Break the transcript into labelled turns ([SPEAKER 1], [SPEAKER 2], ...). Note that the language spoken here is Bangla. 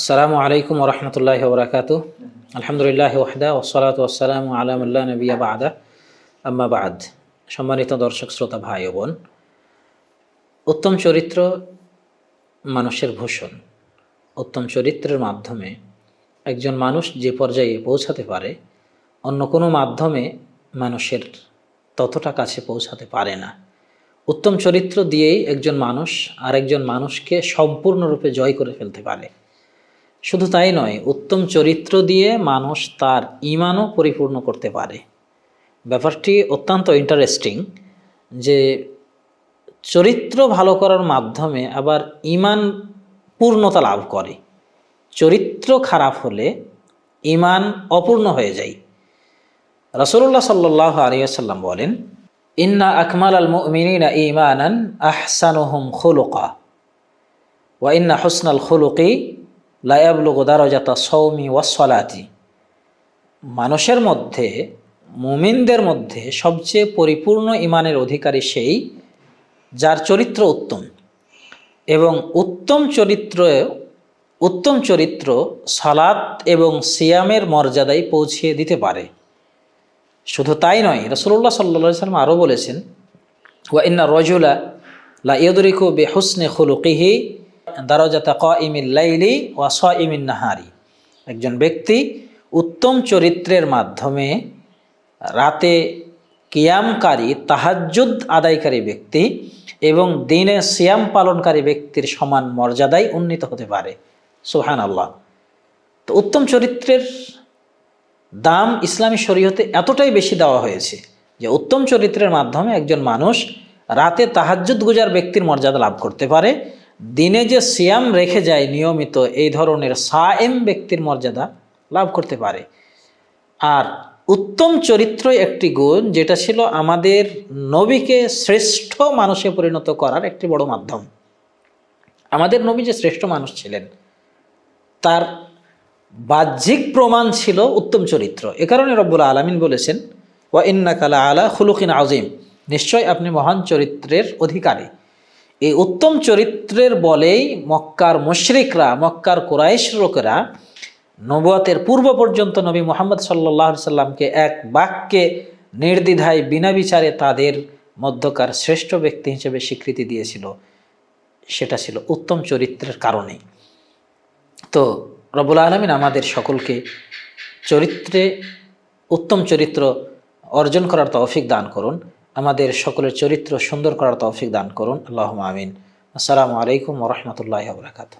[SPEAKER 1] আসসালামু আলাইকুম রহমতুল্লাহ বরাকাত আলহামদুলিল্লাহ ওয়াহদা ওসলাত ওসালাম আলামুল্লাহ নবিয়া বাদা আম্মা বাদ। সম্মানিত দর্শক, শ্রোতা, ভাই ও বোন, উত্তম চরিত্র মানুষের ভূষণ। উত্তম চরিত্রের মাধ্যমে একজন মানুষ যে পর্যায়ে পৌঁছাতে পারে, অন্য কোনো মাধ্যমে মানুষের ততটা কাছে পৌঁছাতে পারে না। উত্তম চরিত্র দিয়েই একজন মানুষ আর একজন মানুষকে সম্পূর্ণরূপে জয় করে ফেলতে পারে। শুধু তাই নয়, উত্তম চরিত্র দিয়ে মানুষ তার ইমানও পরিপূর্ণ করতে পারে। ব্যাপারটি অত্যন্ত ইন্টারেস্টিং যে চরিত্র ভালো করার মাধ্যমে আবার ইমান পূর্ণতা লাভ করে। চরিত্র খারাপ হলে ইমান অপূর্ণ হয়ে যায়। রসুল্লাহ সাল্লাহ আলিয়াল্লাম বলেন, ইন্না আকমাল আল মুমিনা ইমানান আহসানুহুম খুলুকা, ওয়া ইন্না হুসনাল খুলুকি লায়াবলুগ দারজাতা সৌমি ওয়াসলাতি মানুষের মধ্যে, মুমিনদের মধ্যে সবচেয়ে পরিপূর্ণ ইমানের অধিকারী সেই যার চরিত্র উত্তম। এবং উত্তম চরিত্র উত্তম চরিত্র সালাত এবং সিয়ামের মর্যাদায় পৌঁছিয়ে দিতে পারে। শুধু তাই নয় রসুল্লাহ সাল্লা সাল্লাম আরও বলেছেন, ওয়া ইন্না রজুলা লা ইয়দরিকু বে হুসনে খুলুকিহি দারজাতা ক ইমিল লাইলি ওয়া স ইমিন নাহারি। একজন ব্যক্তি উত্তম চরিত্রের মাধ্যমে রাতে কিয়ামকারী, তাহাজ্জুদ আদায়কারী ব্যক্তি এবং দিনে সিয়াম পালনকারী ব্যক্তির সমান মর্যাদায় উন্নীত হতে পারে। সোহান আল্লাহ তো উত্তম চরিত্রের দাম ইসলামী শরীয়তে এতটাই বেশি দেওয়া হয়েছে যে উত্তম চরিত্রের মাধ্যমে একজন মানুষ রাতে তাহাজ্জুদ গুজার ব্যক্তির মর্যাদা লাভ করতে পারে দিনে যে সিয়াম রেখে যায় নিয়মিত, এই ধরনের সাএম ব্যক্তির মর্যাদা লাভ করতে পারে। আর উত্তম চরিত্র একটি গুণ, যেটা ছিল আমাদের নবীকে শ্রেষ্ঠ মানুষে পরিণত করার একটি বড় মাধ্যম। আমাদের নবী যে শ্রেষ্ঠ মানুষ ছিলেন, তার বাহ্যিক প্রমাণ ছিল উত্তম চরিত্র। এ কারণে রব্বুল আলমিন বলেছেন, ওয়া ইন্না কালা আলা খুলুকিন আজিম নিশ্চয় আপনি মহান চরিত্রের অধিকারী। এই উত্তম চরিত্রের বলেই মক্কার মুশরিকরা, মক্কার কোরাইশ লোকেরা পূর্ব পর্যন্ত নবী মোহাম্মদ সাল্লাহ সাল্লামকে এক বাক্যে নির্দ্বিধায়, বিনা বিচারে তাদের মধ্যকার শ্রেষ্ঠ ব্যক্তি হিসেবে স্বীকৃতি দিয়েছিল। সেটা ছিল উত্তম চরিত্রের কারণে। তো রবুল আলমিন আমাদের সকলকে চরিত্রে, উত্তম চরিত্র অর্জন করার তৌফিক দান করুন। আমাদের সকলের চরিত্র সুন্দর করার তৌফিক দান করুন। আল্লাহ আমিন। আসসালামু আলাইকুম রহমতুল্লাহ বরকাত